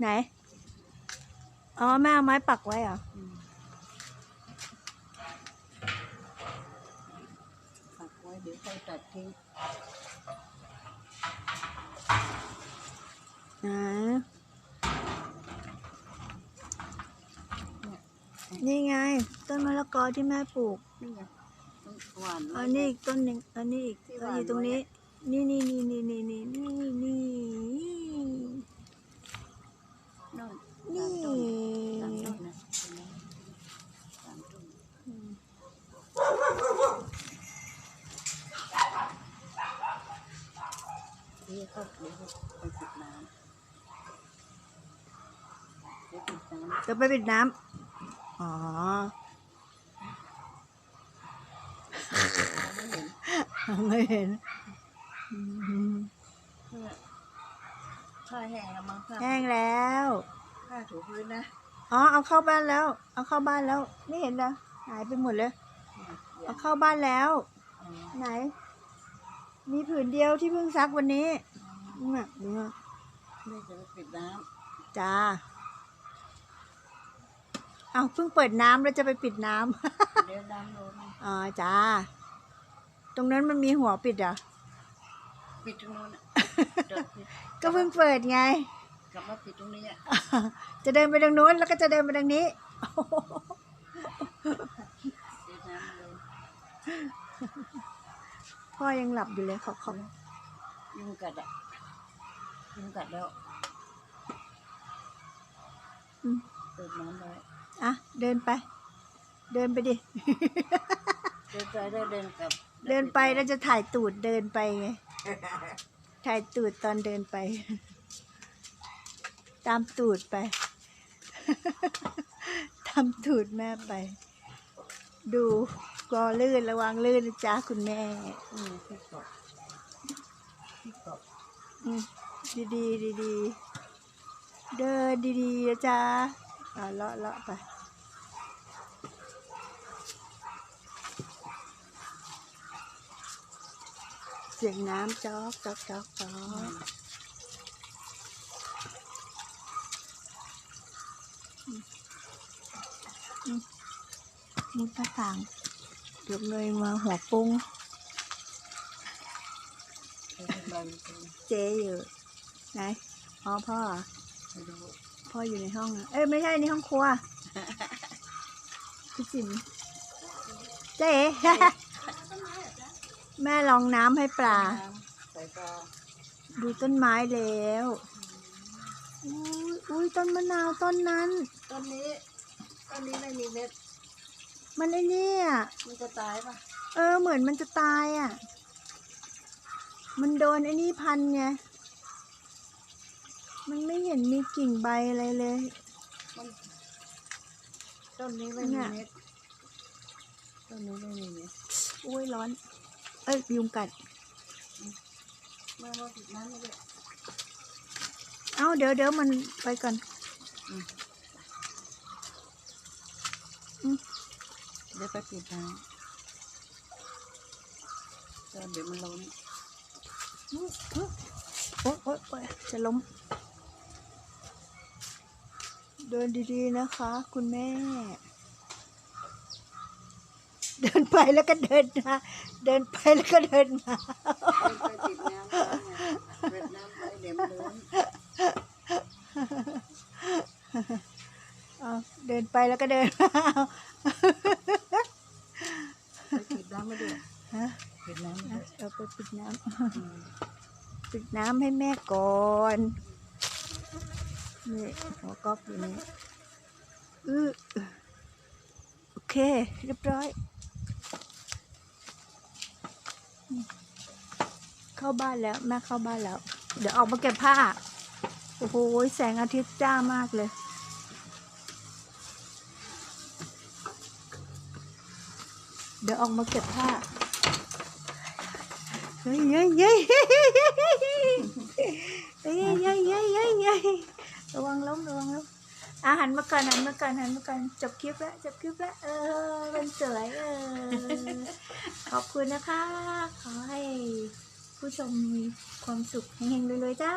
ไหน อ๋อ แม่เอาไม้ปักไว้เหรออืมปักไว้เดี๋ยวค่อยตัดทิ้งอ่านี่ไง ต้นมะละกอที่แม่ปลูกนี่ไงต้องหวานไว้อันนี้อีกต้นหนึ่งอันนี้อีกที่เอวาองอยู่ตรงนี้ไว้นี่นี่นี่นี่นี่นี่นี่นี่โน่น นี่ สามต้นสามต้นนะเห็นไหมสามต้น อืม นี่เขาเดี๋ยวไปปิดน้ำเดี๋ยวปิดน้ำจะไปปิดน้ำอ๋อไม่เห็นไม่เห็นอืมเพื่อผ้าแห้งแล้วมั้งผ้าแห้งแล้วผ้าถูพื้นนะอ๋อเอาเข้าบ้านแล้ว เอาเข้าบ้านแล้ว ไม่เห็นนะหายไปหมดเลย เอาเข้าบ้านแล้ว ไหน มีผืนเดียวที่เพิ่งซักวันนี้น่ะดูน่ะนี่จะไปปิดน้จ้าเอาเพิ่งเปิดน้ำแล้วจะไปปิดน้ำำเดี๋ยวน้ำลงอ๋อจ้า ตรงนั้นมันมีหัวปิดเหรอ ปิดตรงนู้นน่ะเดี๋ยวปิดก็เพิ่งเปิดไง กลับมาปิดตรงนี้อะจะเดินไปทางนู้นแล้วก็จะเดินไปทางนี้ปิดน้ำลง พ่อยังหลับอยู่เลยเขาเขายุงกัดอะยุงกัดแล้วอืมเปิดน้ำไว้อะเดินไป เดินไปดิ เดินไปได้เดินกลับเดินไปแล้วจะถ่ายตูดเดินไปไงถ่ายตูดตอนเดินไป ตามตูดไป ตามตูดแม่ไป ดู กอลื่นระวังลื่นนะจ้าคุณแม่ อืมพี่กบพี่กบอืมดีดีดีดีเดินดีๆนะจ๊ะอ่าเลาะเลาะไปเสียงน้ำจอกจอกจอกจอกมุดหน้าต่าง ยวเงยมาหัวปุ้ง เจ๊อยู่ไหนอ๋อพ่อ พ่ออยู่ในห้อง เอ้ยไม่ใช่ในห้องครัวพี่จิมเจ๊แม่ลองน้ำให้ปลา ดูต้นไม้แล้วอุ้ยต้นมะนาวต้นนั้น ต้นนี้ ต้นนี้ไม่มีเม็ด มันไอ้เนี่ย มันจะตายปะเออเหมือนมันจะตายอะ มันโดนไอ้นี่พันไง มันไม่เห็นมีกิ่งใบอะไรเลย มันต้นนี้ไม่มีเม็ดต้นนี้ไม่มีเม็ดอุ้ยร้อน เอ้ยยุงกัด เมื่อเราปิดน้ำไม่ได้ เอ้าเดี๋ยวเดี๋ยวมันไปก่อนเดี๋ยวไปปิดน้ำเดี๋ยวเดี๋ยวมันล้มโอ๊ยโอ๊ยโอ๊ยจะล้ม เดินดีๆนะคะ คุณแม่ เดินไปแล้วก็เดินมาเดินไปแล้วก็เดินมาไปปิดน้ำแล้วไงปิดน้ำไปเดี๋ยวมันล้มเอาเดินไปแล้วก็เดินมา ไปปิดน้ำไม่ด้วย ฮะ ปิดน้ำไม่ด้วย เอาไปิดน้ำปิดน้ำให้แม่ก่อนนี่หัวก๊อกอยู่นี่อือโอเค เรียบร้อย เข้าบ้านแล้ว แม่เข้าบ้านแล้ว เดี๋ยวออกมาเก็บผ้า โอ้โหแสงอาทิตย์จ้ามากเลยเดี๋ยวออกมาเก็บผ้า เฮ้ยเฮ้ยเฮ้ยเฮ้ยเฮ้ยเฮ้ยเฮ้ยเฮ้ยเฮ้ยเฮ้ยเฮ้ยระวังล้มระวังล้มอาหันมาก่อนหันมาก่อนหันมาก่อนจบคลิปแล้วจบคลิปแล้วเออมันสวยเออขอบคุณนะคะ ขอให้ผู้ชมมีความสุขแห่งๆรวยๆจ้า